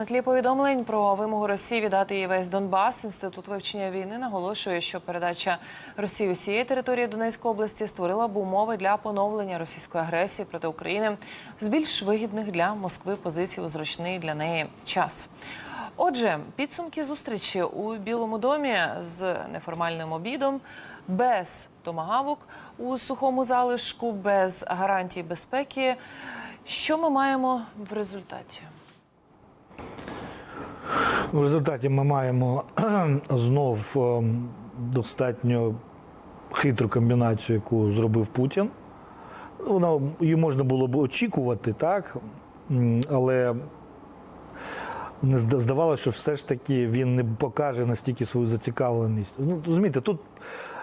На тлі повідомлень про вимогу Росії віддати їй весь Донбас. Інститут вивчення війни наголошує, що передача Росії усієї території Донецької області створила б умови для поновлення російської агресії проти України з більш вигідних для Москви позицій у зручний для неї час. Отже, підсумки зустрічі у Білому домі з неформальним обідом, без томагавок у сухому залишку, без гарантій безпеки. Що ми маємо в результаті? В результаті ми маємо знов ем, достатньо хитру комбінацію, яку зробив Путін. Вона її можна було б очікувати, так, але не здавалося, що все ж таки він не покаже настільки свою зацікавленість. Ну, розумієте, тут,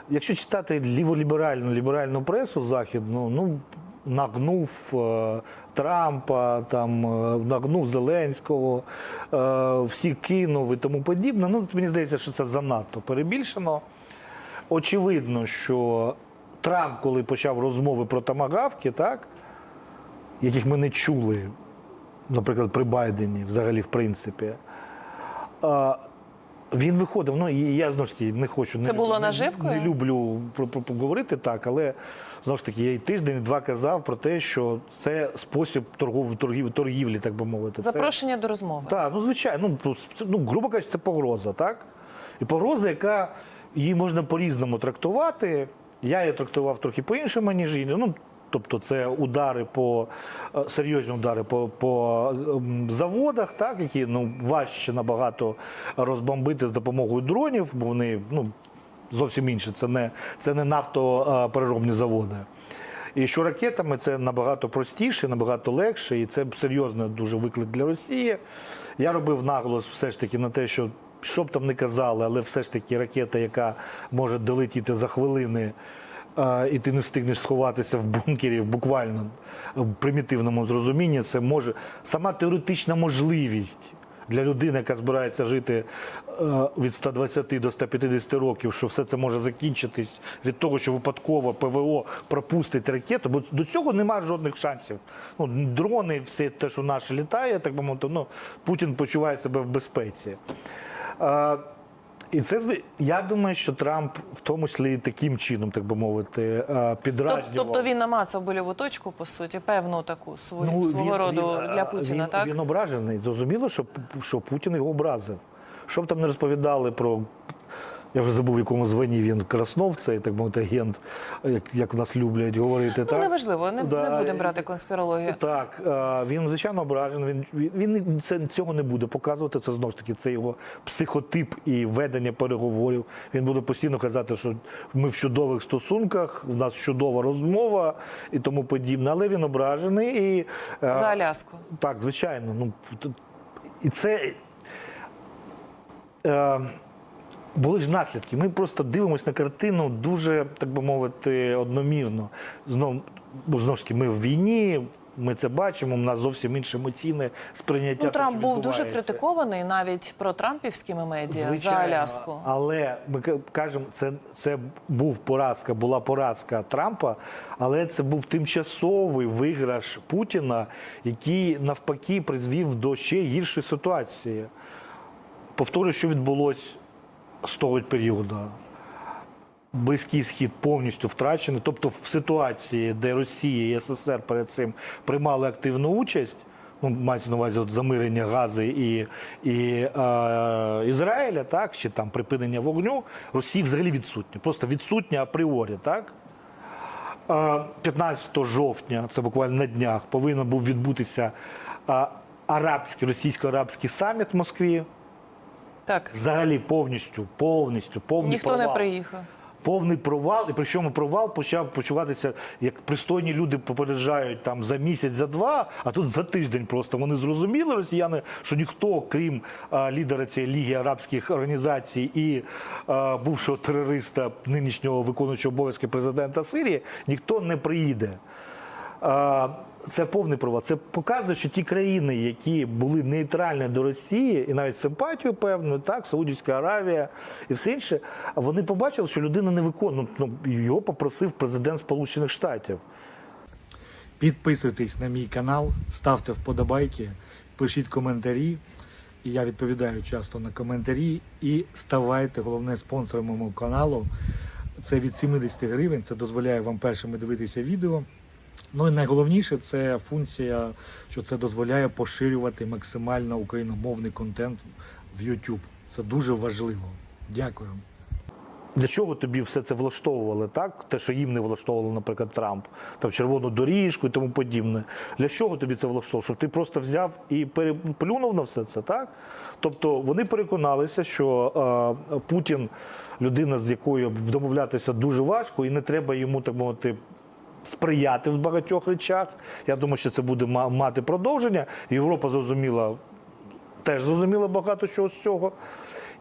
якщо читати ліволіберальну ліберальну пресу західну, ну. Нагнув е, Трампа, там е, нагнув Зеленського, е, всі кинув і тому подібне. Ну, мені здається, що це занадто перебільшено. Очевидно, що Трамп, коли почав розмови про тамагавки, так, яких ми не чули, наприклад, при Байдені, взагалі, в принципі. Він виходив. Ну, і я знову ж таки не хочу Це не, було наживкою? Не люблю про, про, говорити так, але знову ж таки, я і тиждень, і два казав про те, що це спосіб торгов, торгів, торгівлі, так би мовити. Це- Запрошення до розмови. так, ну звичайно, ну, ну грубо кажучи, це погроза, так? І погроза, яка її можна по-різному трактувати. Я її трактував трохи по-іншому, ніж інші. Ну, тобто, це удари по е, серйозні удари по, по ем, заводах, так, які ну, важче набагато розбомбити з допомогою дронів, бо вони ну, зовсім інші. Це не, це не нафтопереробні заводи. І що ракетами це набагато простіше, набагато легше, і це серйозний дуже виклик для Росії. Я робив наголос все ж таки на те, що що б там не казали, але все ж таки ракета, яка може долетіти за хвилини, е, і ти не встигнеш сховатися в бункері, буквально в примітивному зрозумінні, це може сама теоретична можливість. Для людини, яка збирається жити е, від 120 до 150 років, що все це може закінчитись від того, що випадково ПВО пропустить ракету, бо до цього немає жодних шансів. Ну, дрони, все те, що наше літає, так би мовити, ну, Путін почуває себе в безпеці. І це я думаю, що Трамп в тому числі таким чином, так би мовити, е, підразнював. Тобто він намацав больову точку, по суті, певну таку свою, Ну, свого він- роду він, для Путіна, він, так? Він ображений. Зрозуміло, що, що Путін його образив. Щоб там не розповідали про. Я вже забув, в якому званні він Краснов, цей так мовити агент, як, як у нас люблять говорити. Ну, так? неважливо, не, Да, не будемо брати конспірологію. Так, е, він звичайно ображений. Він, він, він це, цього не буде показувати. Це знову ж таки це його психотип і ведення переговорів. Він буде постійно казати, що ми в чудових стосунках, в нас чудова розмова і тому подібне. Але він ображений і е, За Аляску. так, звичайно. Ну і це. Е, були ж наслідки. Ми просто дивимося на картину дуже, так би мовити, одномірно. Знов, бо знову ж таки, ми в війні, ми це бачимо, у нас зовсім інше емоційне сприйняття. Ну, Трамп був дуже критикований навіть про трампівськими медіа за Аляску. Але ми кажемо, це, це був поразка, була поразка Трампа, але це був тимчасовий виграш Путіна, який навпаки призвів до ще гіршої ситуації. Повторюю, що відбулося з того періоду. Близький схід повністю втрачений. Тобто, в ситуації, де Росія і СССР перед цим приймали активну участь, ну мається на увазі от замирення Гази і, і е, Ізраїля, так чи там припинення вогню, Росія взагалі відсутня, просто відсутня апріорі, так. Е, 15 жовтня, це буквально на днях, повинен був відбутися е, арабський, російсько-арабський саміт в Москві. Так, Взагалі повністю, повністю, повний ніхто провал. не приїхав. Повний провал, і причому провал почав почуватися, як пристойні люди попереджають там за місяць, за два, а тут за тиждень просто вони зрозуміли, росіяни, що ніхто, крім а, лідера цієї ліги арабських організацій і а, бувшого терориста, нинішнього виконуючого обов'язки президента Сирії, ніхто не приїде. Це повний провал. Це показує, що ті країни, які були нейтральні до Росії, і навіть симпатію певною, так, Саудівська Аравія і все інше, вони побачили, що людина не виконує. Ну, його попросив президент Сполучених Штатів. Підписуйтесь на мій канал, ставте вподобайки, пишіть коментарі. і я відповідаю часто на коментарі. І ставайте головне спонсором мого каналу. Це від 70 гривень. Це дозволяє вам першими дивитися відео. Ну і найголовніше це функція, що це дозволяє поширювати максимально україномовний контент в YouTube. Це дуже важливо. Дякую. Для чого тобі все це влаштовували, так? Те, що їм не влаштовувало, наприклад, Трамп, там червону доріжку і тому подібне. Для чого тобі це влаштовувало? Щоб ти просто взяв і переплюнув на все це, так? Тобто вони переконалися, що е, Путін людина, з якою домовлятися дуже важко, і не треба йому, так мовити, сприяти в багатьох речах. Я думаю, що це буде мати продовження. Європа зрозуміла теж зрозуміло багато чого з цього.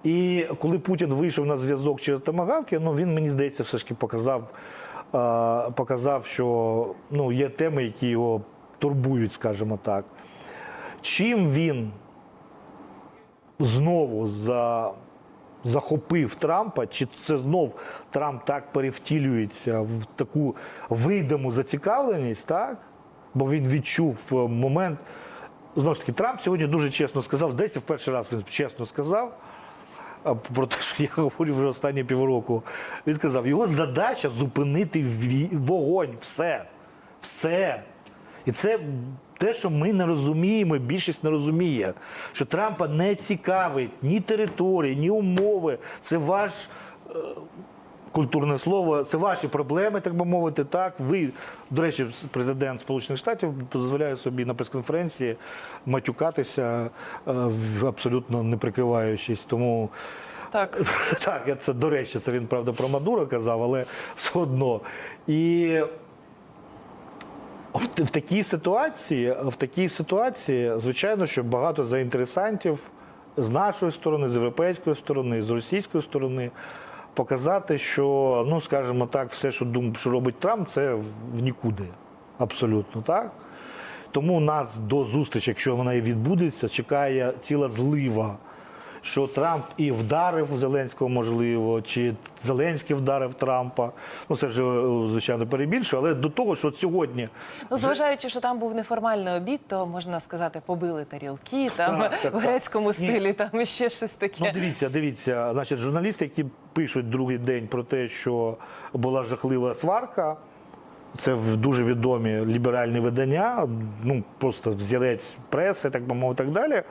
І коли Путін вийшов на зв'язок через томагавки, ну він мені здається, все ж таки показав, показав, що ну, є теми, які його турбують, скажімо так. Чим він знову за, захопив Трампа, чи це знов Трамп так перевтілюється в таку видиму зацікавленість, так? Бо він відчув е, момент. Знову ж таки, Трамп сьогодні дуже чесно сказав, здається, в перший раз він чесно сказав. Про те, що я говорю вже останні півроку. Він сказав, його задача зупинити вогонь. Все. Все. І це те, що ми не розуміємо, більшість не розуміє, що Трампа не цікавить ні території, ні умови. Це ваш е, культурне слово, це ваші проблеми, так би мовити. Так, ви, до речі, президент Сполучених Штатів дозволяє собі на прес-конференції матюкатися е, абсолютно не прикриваючись. Тому Так, так, це до речі, це він правда про Мадуро казав, але все одно. І в, такій ситуації, в такій ситуації, звичайно, що багато заінтересантів з нашої сторони, з європейської сторони, з російської сторони. Показати, що, ну скажімо так, все, що дум, що робить Трамп, це в в нікуди. Абсолютно так. Тому нас до зустрічі, якщо вона і відбудеться, чекає ціла злива. Що Трамп і вдарив Зеленського, можливо, чи Зеленський вдарив Трампа. Ну це вже е, звичайно перебільшую, але до того, що сьогодні ну зважаючи, що там був неформальний обід, то можна сказати, побили тарілки там Так, так, в грецькому Ні. стилі, там ще щось таке. Ну, дивіться, дивіться, значить, журналісти, які пишуть другий день про те, що була жахлива сварка. Це в- дуже відомі ліберальні видання, ну просто взірець преси, так би мовити, так далі.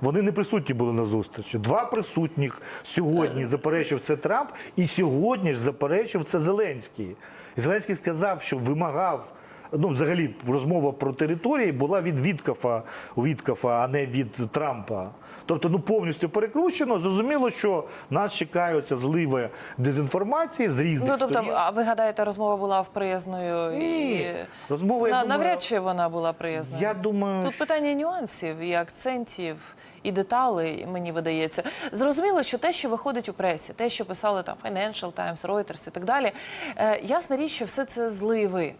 Вони не присутні були на зустрічі. Два присутніх сьогодні заперечив це Трамп, і сьогодні ж заперечив це Зеленський. І Зеленський сказав, що вимагав. Ну, взагалі, розмова про території була від Віткафа, Віткафа, а не від Трампа. Тобто, ну повністю перекручено. Зрозуміло, що нас чекаються зливи дезінформації з різних Ну тобто, сторін. а ви гадаєте, розмова була вприязною? Ні. І... Розмова, я На, думаю, навряд чи вона була приязною. Я думаю, Тут питання нюансів і акцентів. І деталей, мені видається. Зрозуміло, що те, що виходить у пресі, те, що писали там Financial Times, Reuters і так далі, е, ясна річ, що все це зливи.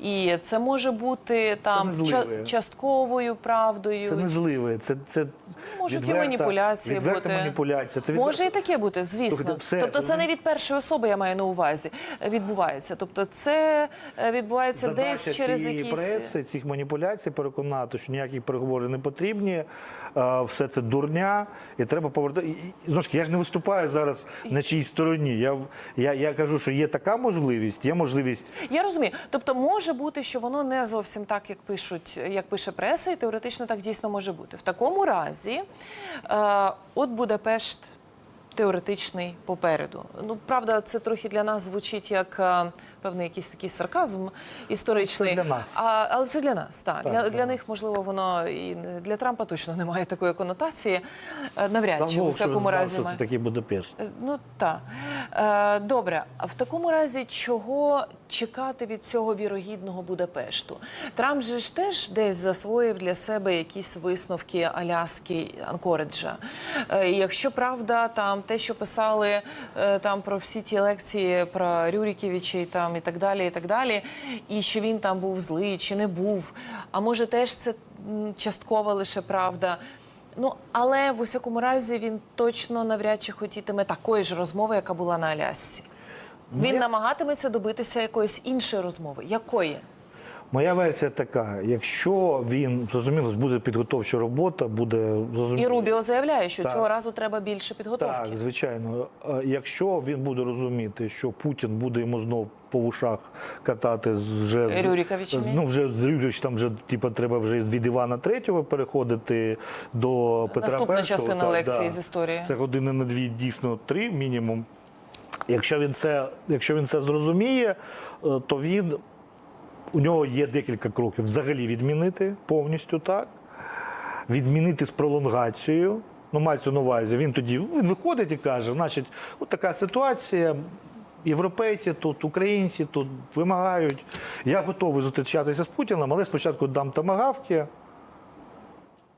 І це може бути там ча- частковою правдою. це не зливи, це, це Можуть і маніпуляції відверта бути. маніпуляція. Це Може і таке бути, звісно. Слухайте, все, тобто це не від першої особи, я маю на увазі, е, відбувається. Тобто це е, відбувається Задача десь через цієї якісь... преси, цих маніпуляцій переконати, що ніякі переговори не потрібні, все це дурня, і треба повертати. Знову ж таки, я ж не виступаю зараз на чиїй стороні. Я, я, я кажу, що є така можливість, є можливість Я розумію. Тобто може бути, що воно не зовсім так, як пишуть, як пише преса, і теоретично так дійсно може бути. В такому разі, е, от Будапешт теоретичний попереду. Ну, правда, це трохи для нас звучить як е, певний якийсь такий сарказм історичний. Це для нас. А, але це для нас, так. Так, для, для для нас. них, можливо, воно і для Трампа точно немає такої конотації. Е, Навряд чи, у всякому знав, разі. що це такий Будапешт. Ну так. Е, добре, а в такому разі чого чекати від цього вірогідного Будапешту? Трамп же ж теж десь засвоїв для себе якісь висновки Аляски Анкореджа. Е, якщо правда, там те, що писали там про всі ті лекції про Рюріківича і там і так далі, і так далі, і що він там був злий чи не був. А може, теж це частково лише правда. Ну, але в усякому разі він точно навряд чи хотітиме такої ж розмови, яка була на Алясці. Він я- намагатиметься добитися якоїсь іншої розмови. Якої? Моя версія така: якщо він зрозуміло, буде підготовча робота, буде зрозуміло. І Рубіо заявляє, що Так. цього разу треба більше підготовки. Так, звичайно. Е, Якщо він буде розуміти, що Путін буде йому знов по вушах катати вже з- Рюриковичами? з- ну вже з Рюрикович, там вже типу, треба вже від Івана Третього переходити до Петра Наступна Першого. частина Так, лекції да. з історії. Це години на дві, дійсно три мінімум. Якщо він це, якщо він це зрозуміє, е, то він у нього є декілька кроків. Взагалі відмінити повністю так, відмінити з пролонгацією. Ну, мається на увазі. Він тоді він виходить і каже: значить, от така ситуація. Європейці тут, українці тут вимагають. Я готовий зустрічатися з Путіним, але спочатку дам тамагавки,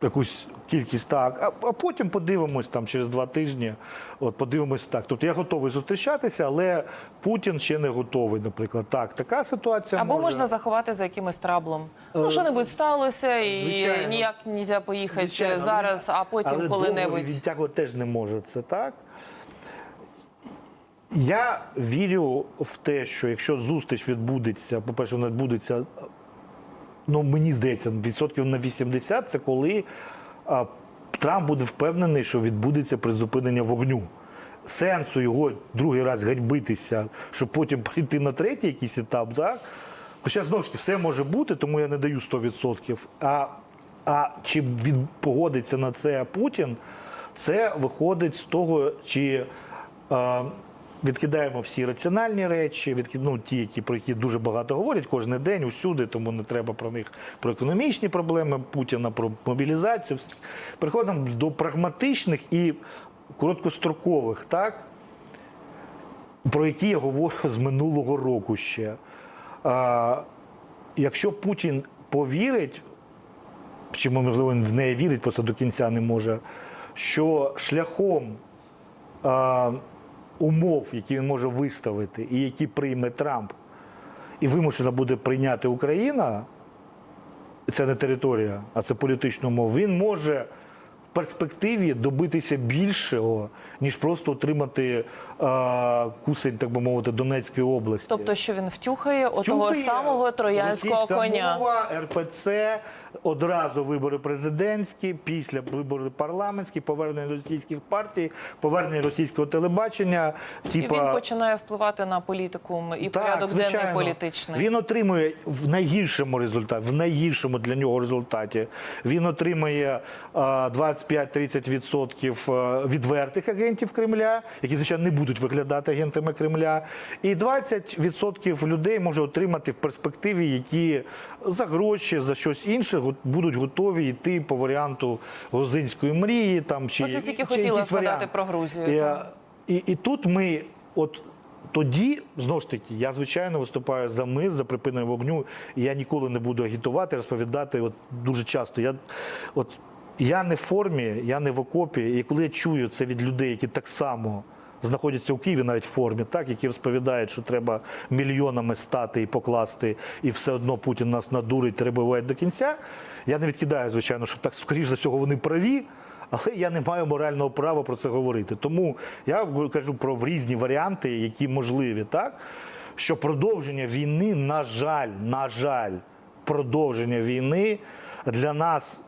якусь кількість так, а, потім подивимось там через два тижні. От подивимось так. Тобто я готовий зустрічатися, але Путін ще не готовий, наприклад. Так, така ситуація. Або може... можна заховати за якимось траблом. Ну, що-небудь сталося, і Е, звичайно. ніяк не можна поїхати Звичайно, зараз, а потім але коли-небудь. Відтягувати теж не може це так. Я вірю в те, що якщо зустріч відбудеться, по-перше, вона відбудеться, ну мені здається, відсотків на 80, це коли а, Трамп буде впевнений, що відбудеться призупинення вогню. Сенсу його другий раз ганьбитися, щоб потім прийти на третій якийсь етап, так? Хоча знову ж таки все може бути, тому я не даю 100%. А, а чи він погодиться на це Путін, це виходить з того, чи е, відкидаємо всі раціональні речі, відкид, ну, ті, які, про які дуже багато говорять кожен день, усюди, тому не треба про них про економічні проблеми Путіна, про мобілізацію. Переходимо до прагматичних і короткострокових, так? про які я говорю з минулого року ще. А, якщо Путін повірить, чи можливо він в неї вірить, просто до кінця не може, що шляхом а, умов, які він може виставити, і які прийме Трамп, і вимушена буде прийняти Україна, це не територія, а це політична умова, він може в перспективі добитися більшого, ніж просто отримати а, кусень, так би мовити, Донецької області. Тобто, що він втюхає отого Втюхає самого троянського коня. Мова, РПЦ, одразу вибори президентські, після вибори парламентські, повернення російських партій, повернення російського телебачення. І він починає впливати на політику і так, порядок денний політичний. Він отримує в найгіршому результаті, в найгіршому для нього результаті. Він отримує а, 25-30% е, відвертих агентів Кремля, які звичайно не будуть виглядати агентами Кремля, і 20% людей може отримати в перспективі, які за гроші, за щось інше будуть готові йти по варіанту грузинської мрії. Там чи Оце тільки чи хотіла згадати варіант. про Грузію, І, і, і тут ми, от тоді, знову ж таки, я звичайно виступаю за мир, за припинення вогню. І я ніколи не буду агітувати, розповідати. От дуже часто. Я, от, я не в формі, я не в окопі. І коли я чую це від людей, які так само. Знаходяться у Києві навіть в формі, так які розповідають, що треба мільйонами стати і покласти, і все одно Путін нас надурить, воювати до кінця. Я не відкидаю, звичайно, що так скоріш за всього вони праві, але я не маю морального права про це говорити. Тому я кажу про різні варіанти, які можливі, так що продовження війни, на жаль, на жаль, продовження війни для нас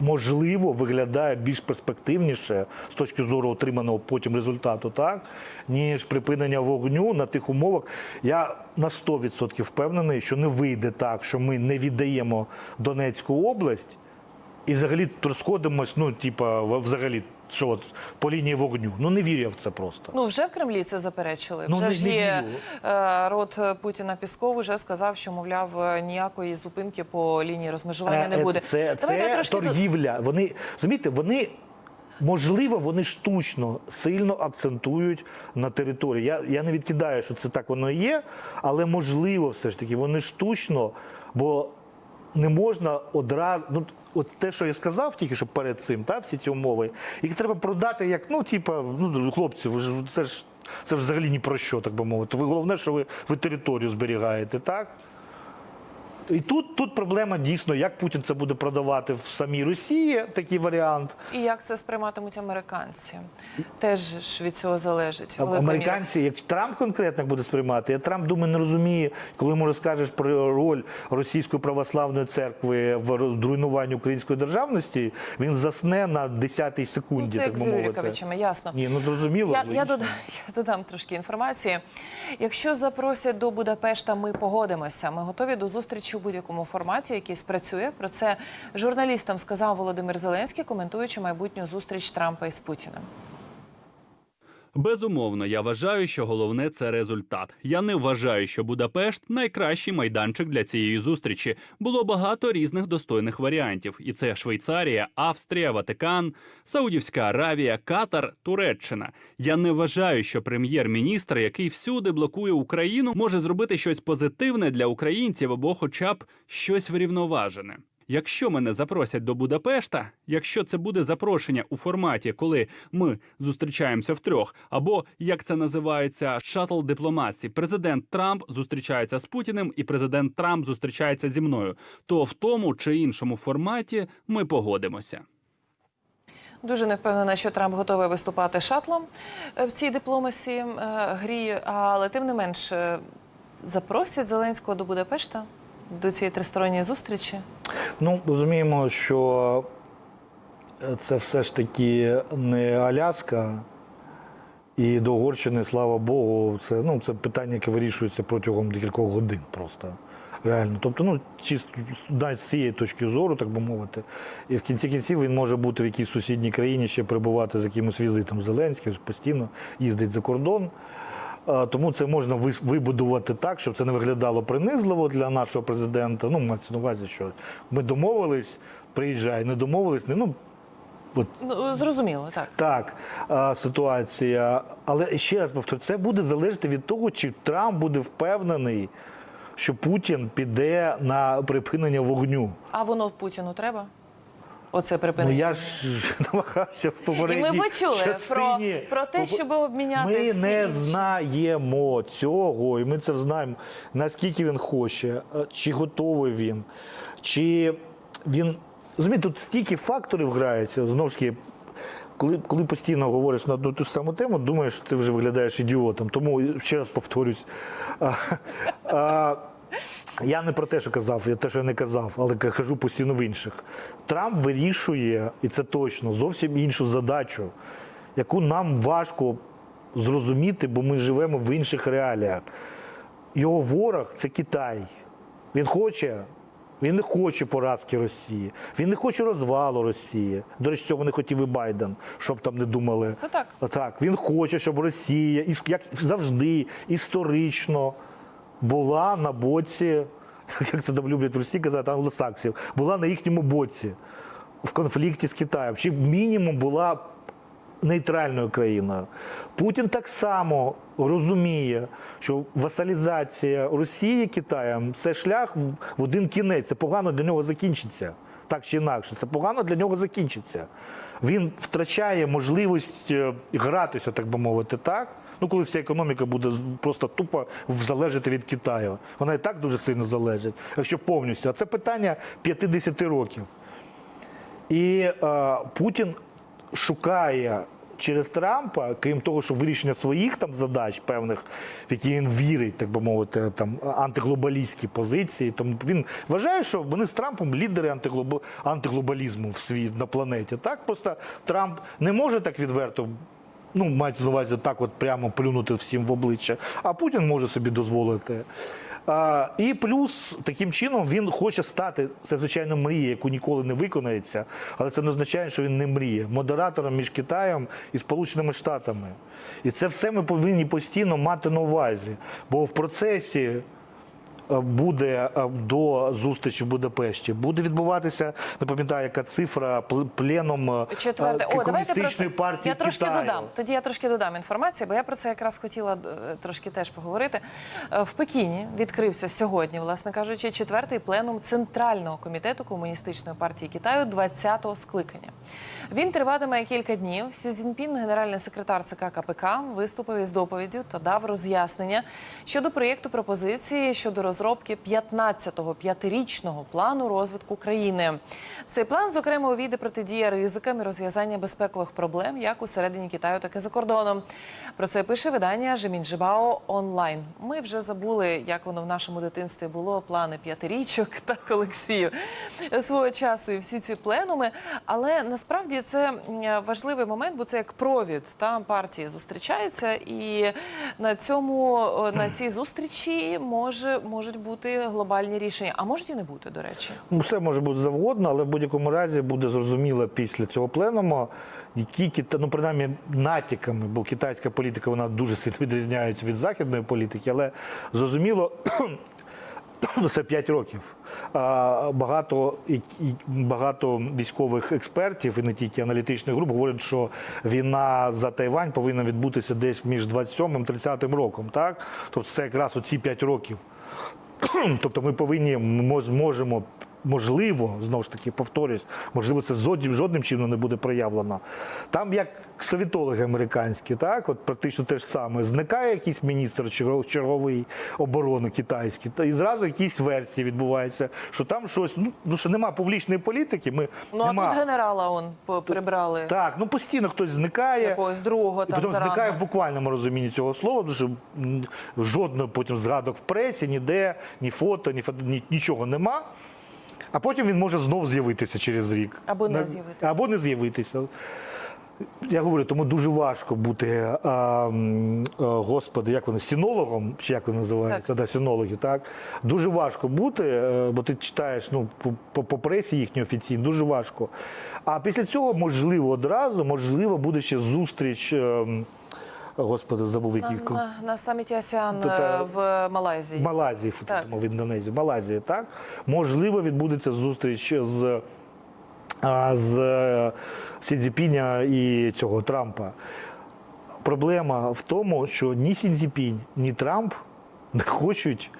можливо виглядає більш перспективніше з точки зору отриманого потім результату, так ніж припинення вогню на тих умовах. Я на 100% впевнений, що не вийде так, що ми не віддаємо Донецьку область. І взагалі розходимось, ну, типа, взагалі, що от по лінії вогню. Ну не вірю я в це просто. Ну вже в Кремлі це заперечили. Ну, вже не- ж є е, рот Путіна Пісков вже сказав, що мовляв ніякої зупинки по лінії розмежування не Е, е, буде. Це, Давайте це трошки торгівля. Вони розумієте, вони. Можливо, вони штучно сильно акцентують на території. Я, я не відкидаю, що це так воно і є, але можливо, все ж таки, вони штучно, бо не можна одразу. Ну, от те, що я сказав тільки що перед цим, та, всі ці умови, їх треба продати як, ну, типа, ну, хлопці, ви ж це ж це взагалі ні про що, так би мовити. Ви головне, що ви, ви територію зберігаєте, так? І тут, тут проблема дійсно, як Путін це буде продавати в самій Росії, такий варіант. І як це сприйматимуть американці? Теж ж від цього залежить. Американці, як Трамп конкретно буде сприймати, я Трамп думаю, не розуміє, коли йому розкажеш про роль російської православної церкви в руйнуванні української державності, він засне на 10-й Ну, це так би мовити. Ясно. Ні, ну зрозуміло. Я, я, додам, я додам трошки інформації. Якщо запросять до Будапешта, ми погодимося. Ми готові до зустрічі у будь-якому форматі, який спрацює. Про це журналістам сказав Володимир Зеленський, коментуючи майбутню зустріч Трампа із Путіним. Безумовно, я вважаю, що головне це результат. Я не вважаю, що Будапешт найкращий майданчик для цієї зустрічі. Було багато різних достойних варіантів, і це Швейцарія, Австрія, Ватикан, Саудівська Аравія, Катар, Туреччина. Я не вважаю, що прем'єр-міністр, який всюди блокує Україну, може зробити щось позитивне для українців або, хоча б щось врівноважене. Якщо мене запросять до Будапешта, якщо це буде запрошення у форматі, коли ми зустрічаємося втрьох, або як це називається шатл дипломатії, президент Трамп зустрічається з Путіним, і президент Трамп зустрічається зі мною, то в тому чи іншому форматі ми погодимося. Дуже не впевнена, що Трамп готовий виступати шатлом е, в цій дипломасі е, грі, але тим не менш е, запросять Зеленського до Будапешта до цієї тристоронньої зустрічі. Ну, розуміємо, що це все ж таки не Аляска. І до Угорщини, слава Богу, це, ну, це питання, яке вирішується протягом декількох годин просто. Реально. Тобто, ну, чисто навіть з цієї точки зору, так би мовити. І в кінці кінців він може бути в якійсь сусідній країні ще перебувати з якимось візитом. Зеленський постійно їздить за кордон. Тому це можна вибудувати так, щоб це не виглядало принизливо для нашого президента. Ну, мається на увазі, що ми домовились, приїжджай, не домовились, не ну. От Ну зрозуміло, так. так, а, ситуація. Але ще раз повторю, це буде залежати від того, чи Трамп буде впевнений, що Путін піде на припинення вогню. А воно Путіну треба? Оце Ну я ж намагався в І ми почули про, частині. про те, щоб обміняти Ми всі не інші. знаємо цього, і ми це знаємо, наскільки він хоче, е, чи готовий він, чи він. Розумієте, тут стільки факторів граються, знову ж таки. Коли, коли постійно говориш на одну ту ж саму тему, думаєш, що ти вже виглядаєш ідіотом. Тому ще раз повторюсь. А, а, я не про те, що казав, я те, що я не казав, але кажу постійно в інших. Трамп вирішує, і це точно, зовсім іншу задачу, яку нам важко зрозуміти, бо ми живемо в інших реаліях. Його ворог це Китай. Він хоче. Він не хоче поразки Росії, він не хоче розвалу Росії. До речі, цього не хотів і Байден, щоб там не думали. Це так. Так, він хоче, щоб Росія, як завжди, історично була на боці, як це там люблять в Росії казати, англосаксів, була на їхньому боці в конфлікті з Китаєм. Чи мінімум була нейтральною країною. Путін так само розуміє, що васалізація Росії Китаєм це шлях в один кінець. Це погано для нього закінчиться. Так чи інакше, це погано для нього закінчиться. Він втрачає можливість е, гратися, так би мовити, так. Ну, коли вся економіка буде просто тупо залежати від Китаю. Вона і так дуже сильно залежить, якщо повністю. А це питання 50 років. І е, Путін шукає через Трампа, крім того, що вирішення своїх там задач, певних, в які він вірить, так би мовити, там антиглобалістські позиції. Тому він вважає, що вони з Трампом лідери антиглоба... антиглобалізму в світ на планеті. Так просто Трамп не може так відверто. Ну, мається на увазі так, от прямо плюнути всім в обличчя, а Путін може собі дозволити. А, і плюс таким чином він хоче стати, це звичайно мрія, яку ніколи не виконається, але це не означає, що він не мріє. Модератором між Китаєм і Сполученими Штатами. І це все ми повинні постійно мати на увазі. Бо в процесі буде е, до зустрічі в Будапешті, буде відбуватися, не пам'ятаю, яка цифра, пл- пленом е, Четверте. О, давайте про це. комуністичної партії Я трошки Китаю. додам. Тоді я трошки додам інформації, бо я про це якраз хотіла е, трошки теж поговорити. В Пекіні відкрився сьогодні, власне кажучи, четвертий пленум Центрального комітету комуністичної партії Китаю 20-го скликання. Він триватиме кілька днів. Сі Цзіньпін, генеральний секретар ЦК КПК, виступив із доповіддю та дав роз'яснення щодо проєкту пропозиції щодо розвитку розробки 15-го п'ятирічного плану розвитку країни. Цей план, зокрема, увійде протидія ризикам і розв'язання безпекових проблем як усередині Китаю, так і за кордоном. Про це пише видання Жемінджибао онлайн. Ми вже забули, як воно в нашому дитинстві було. Плани п'ятирічок так Олексію свого часу і всі ці пленуми. Але насправді це важливий момент, бо це як провід. Там партії зустрічаються, і на цьому на цій зустрічі може можуть бути глобальні рішення, а можуть і не бути, до речі. Ну, Все може бути завгодно, але в будь-якому разі буде зрозуміло після цього пленуму, які кита... ну, принаймні натяками, бо китайська політика вона дуже сильно відрізняється від західної політики, але зрозуміло. Це 5 років. Багато, багато військових експертів і не тільки аналітичних груп говорять, що війна за Тайвань повинна відбутися десь між 27 і 30 роком. Так? Тобто це якраз оці 5 років. Тобто ми повинні ми можемо, можливо, знову ж таки, повторюсь, можливо, це жодним, жодним чином не буде проявлено. Там як совітологи американські, так, от практично те ж саме. Зникає якийсь міністр чергов- черговий оборони китайський, та і зразу якісь версії відбуваються, що там щось, ну, ну що нема публічної політики, ми Ну а нема. тут генерала он прибрали Так, ну постійно хтось зникає. якогось другого там потім зникає в буквальному розумінні цього слова, що жодного потім згадок в пресі, ніде, ні фото, ні, фото, ні нічого нема. А потім він може знов з'явитися через рік. Або не з'явитися. Або не з'явитися. Я говорю, тому дуже важко бути, а, а, господи, як вони, синологом, чи як вони називаються, да, синологи, так? Дуже важко бути, е, бо ти читаєш ну, по, по, пресі їхній офіційній, дуже важко. А після цього, можливо, одразу, можливо, буде ще зустріч. Е, Господи, забув який на, на, на саміті АСЕАН Та- та- е, в Малайзії. Малайзії, Так. в Індонезії, Малайзії, так? Можливо, відбудеться зустріч з, з е, і цього Трампа. Проблема в тому, що ні Сі Цзіпінь, ні Трамп не хочуть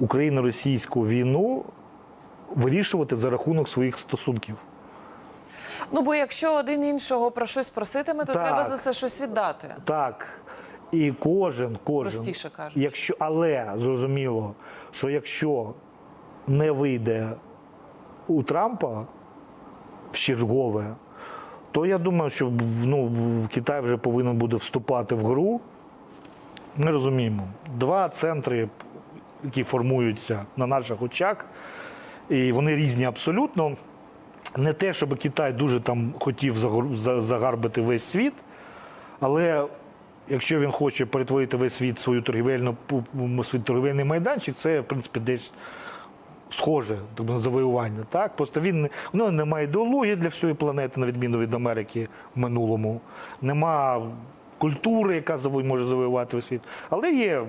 Україно-російську війну вирішувати за рахунок своїх стосунків. Ну бо якщо один іншого про щось проситиме, то Так. треба за це щось віддати. Так. І кожен, кожен. Простіше кажучи. Якщо, але зрозуміло, що якщо не вийде у Трампа в чергове, то я думаю, що ну, Китай вже повинен буде вступати в гру. Ми розуміємо. Два центри, які формуються на наших очах, і вони різні абсолютно. Не те, щоб Китай дуже там хотів загарбити весь світ, але якщо він хоче перетворити весь світ свою торгівельну свій торгівельний майданчик, це в принципі десь схоже тобто, на завоювання. Так? Просто він не- у немає ідеології для всієї планети, на відміну від Америки в минулому. Нема культури, яка може завоювати світ. Але є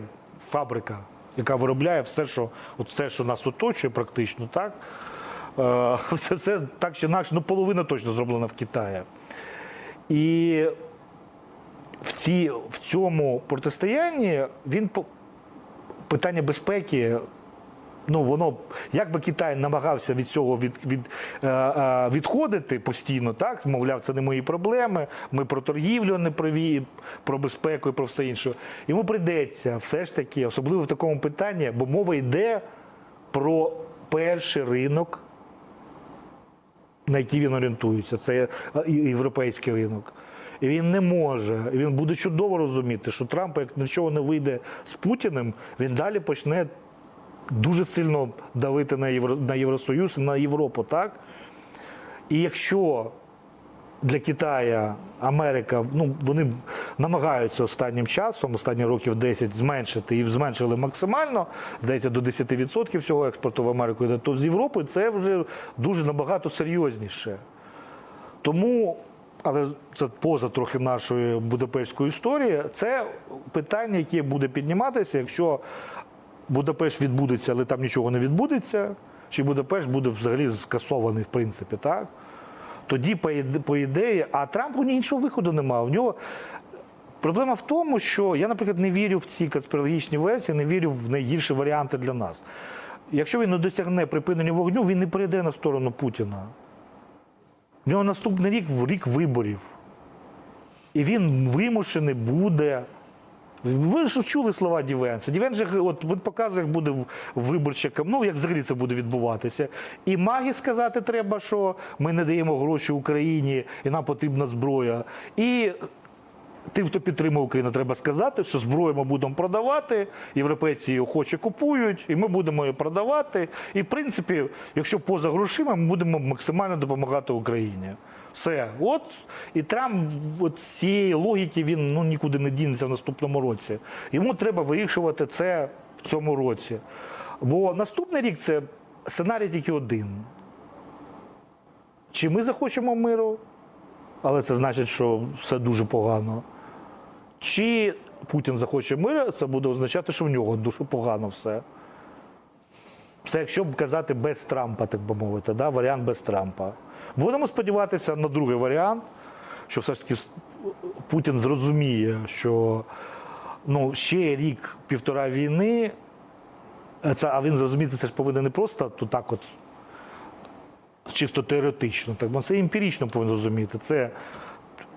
фабрика, яка виробляє все, що, от все, що нас оточує, практично, так? Е, Все, все так чи інакше, ну половина точно зроблена в Китаї. І в, ці, в цьому протистоянні він питання безпеки. Ну, воно, як би Китай намагався від цього від, від, е, е, відходити постійно, так? Мовляв, це не мої проблеми, ми про торгівлю не праві, про безпеку і про все інше. Йому прийдеться все ж таки, особливо в такому питанні, бо мова йде про перший ринок на які він орієнтується. Це е, європейський ринок. І він не може, він буде чудово розуміти, що Трамп, як нічого не вийде з Путіним, він далі почне дуже сильно давити на, Євро, на Євросоюз на Європу. Так? І якщо для Китая Америка, ну вони намагаються останнім часом, останні років 10 зменшити і зменшили максимально, здається, до 10% всього експорту в Америку то з Європою це вже дуже набагато серйозніше. Тому, але це поза трохи нашої будапештської історії, це питання, яке буде підніматися, якщо Будапешт відбудеться, але там нічого не відбудеться, чи Будапешт буде взагалі скасований, в принципі, так? Тоді, по ідеї, а Трампу ні іншого виходу немає. В нього проблема в тому, що я, наприклад, не вірю в ці конспірологічні версії, не вірю в найгірші варіанти для нас. Якщо він не досягне припинення вогню, він не перейде на сторону Путіна. В нього наступний рік рік виборів. І він вимушений буде Ви ж чули слова Дівенса. Дівен же от він показує, як буде виборча ну як взагалі це буде відбуватися. І магі сказати треба, що ми не даємо гроші Україні і нам потрібна зброя. І тим, хто підтримує Україну, треба сказати, що зброю ми будемо продавати, європейці її охоче купують, і ми будемо її продавати. І в принципі, якщо поза грошима, ми будемо максимально допомагати Україні. Все, от і Трамп от з цієї логіки він ну нікуди не дінеться в наступному році. Йому треба вирішувати це в цьому році. Бо наступний рік це сценарій тільки один. Чи ми захочемо миру, але це значить, що все дуже погано. Чи Путін захоче миру, це буде означати, що в нього дуже погано все. Це якщо б казати без Трампа, так би мовити, да? варіант без Трампа. Будемо сподіватися на другий варіант, що все ж таки Путін зрозуміє, що ну, ще рік-півтора війни, е, це, а він зрозуміти, це ж повинен не просто тут так от чисто теоретично, так, бо це емпірично повинен зрозуміти. Це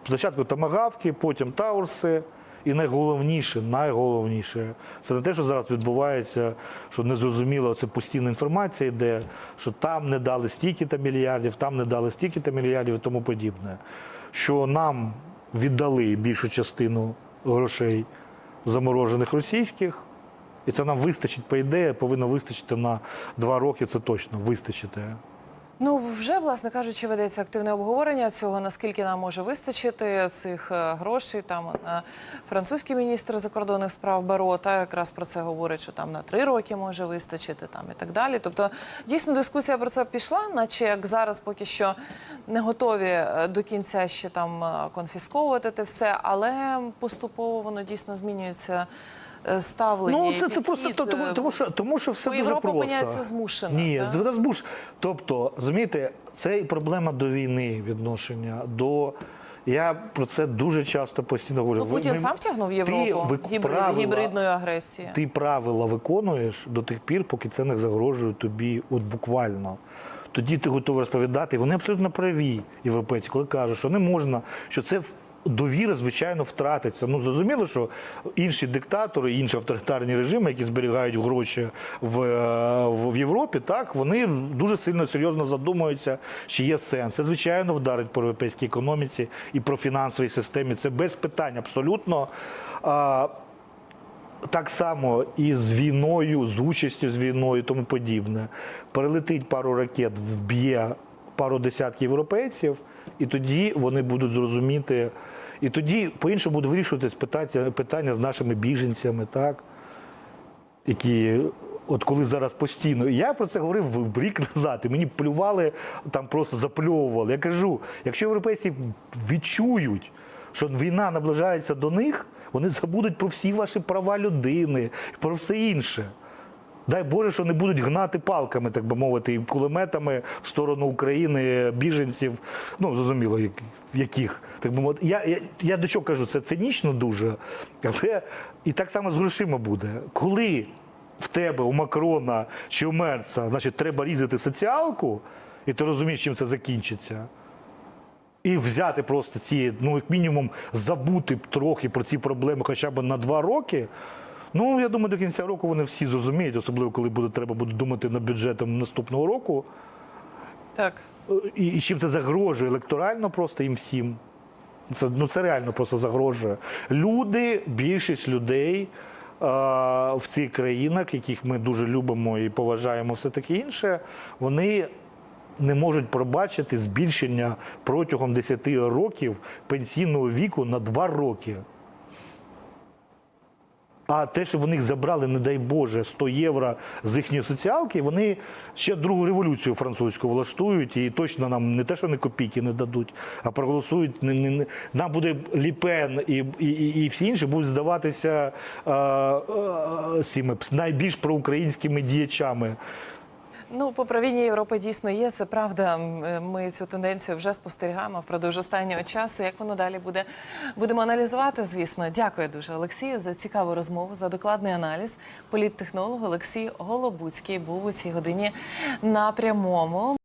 спочатку тамагавки, потім таурси. І найголовніше, найголовніше, це не те, що зараз відбувається, що незрозуміло, це постійна інформація йде, що там не дали стільки-то мільярдів, там не дали стільки-то мільярдів і тому подібне. Що нам віддали більшу частину грошей заморожених російських, і це нам вистачить, по ідеї, повинно вистачити на два роки, це точно вистачити. Ну вже власне кажучи, ведеться активне обговорення цього. Наскільки нам може вистачити цих е, грошей? Там е, французький міністр закордонних справ Барота якраз про це говорить, що там на три роки може вистачити, там і так далі. Тобто, дійсно дискусія про це пішла, наче як зараз поки що не готові е, до кінця ще там конфісковувати те все, але поступово воно дійсно змінюється. Е, Ставлення Ну, це, це просто то- тому, е, тому, що, тому що все дуже Європа просто. опиняється змушена, Ні, звісно, змуш. Тобто, розумієте, це і проблема до війни відношення. до... Я про це дуже часто постійно говорю. Ну, Путін ми- сам втягнув Ти вик- гібрид, правила- гібридної агресії. Ти правила виконуєш до тих пір, поки це не загрожує тобі, от буквально. Тоді ти готовий розповідати. Вони абсолютно праві, європейці, коли кажуть, що не можна, що це довіра, звичайно, втратиться. Ну зрозуміло, що інші диктатори, інші авторитарні режими, які зберігають гроші в, е, в, в Європі, так вони дуже сильно серйозно задумуються, чи є сенс. Це звичайно вдарить по європейській економіці і про фінансовій системі. Це без питань абсолютно. А, так само і з війною, з участю з війною тому подібне. Перелетить пару ракет, вб'є пару десятків європейців, і тоді вони будуть зрозуміти. І тоді по-іншому буде вирішуватись питання, питання з нашими біженцями, так? які. От коли зараз постійно, я про це говорив рік назад, і мені плювали, там просто запльовували. Я кажу, якщо європейці відчують, що війна наближається до них, вони забудуть про всі ваші права людини, про все інше. Дай Боже, що не будуть гнати палками, так би мовити, і кулеметами в сторону України, біженців, ну зрозуміло, яких. Так би мовити. Я, я, я до чого кажу, це цинічно дуже, але і так само з грошима буде. Коли в тебе, у Макрона чи у Мерца, значить, треба різати соціалку, і ти розумієш, чим це закінчиться. І взяти просто ці, ну, як мінімум, забути трохи про ці проблеми хоча б на два роки. Ну, я думаю, до кінця року вони всі зрозуміють, особливо коли буде треба буде думати над бюджетом наступного року. Так. І, і чим це загрожує електорально просто їм всім. Це, ну, це реально просто загрожує. Люди, більшість людей а, в цих країнах, яких ми дуже любимо і поважаємо, все таке інше, вони не можуть пробачити збільшення протягом 10 років пенсійного віку на 2 роки. А те, що вони забрали, не дай Боже, 100 євро з їхньої соціалки, вони ще другу революцію французьку влаштують і точно нам не те, що не копійки не дадуть, а проголосують. Не, не, не- нам буде Ліпен і, і, і, всі інші будуть здаватися а, а, цими найбільш проукраїнськими діячами. Ну, по правінні Європи дійсно є. Це правда. Ми цю тенденцію вже спостерігаємо впродовж останнього часу. Як воно далі буде, будемо аналізувати. Звісно, дякую дуже Олексію за цікаву розмову, за докладний аналіз. Політтехнолог Олексій Голобуцький був у цій годині на прямому.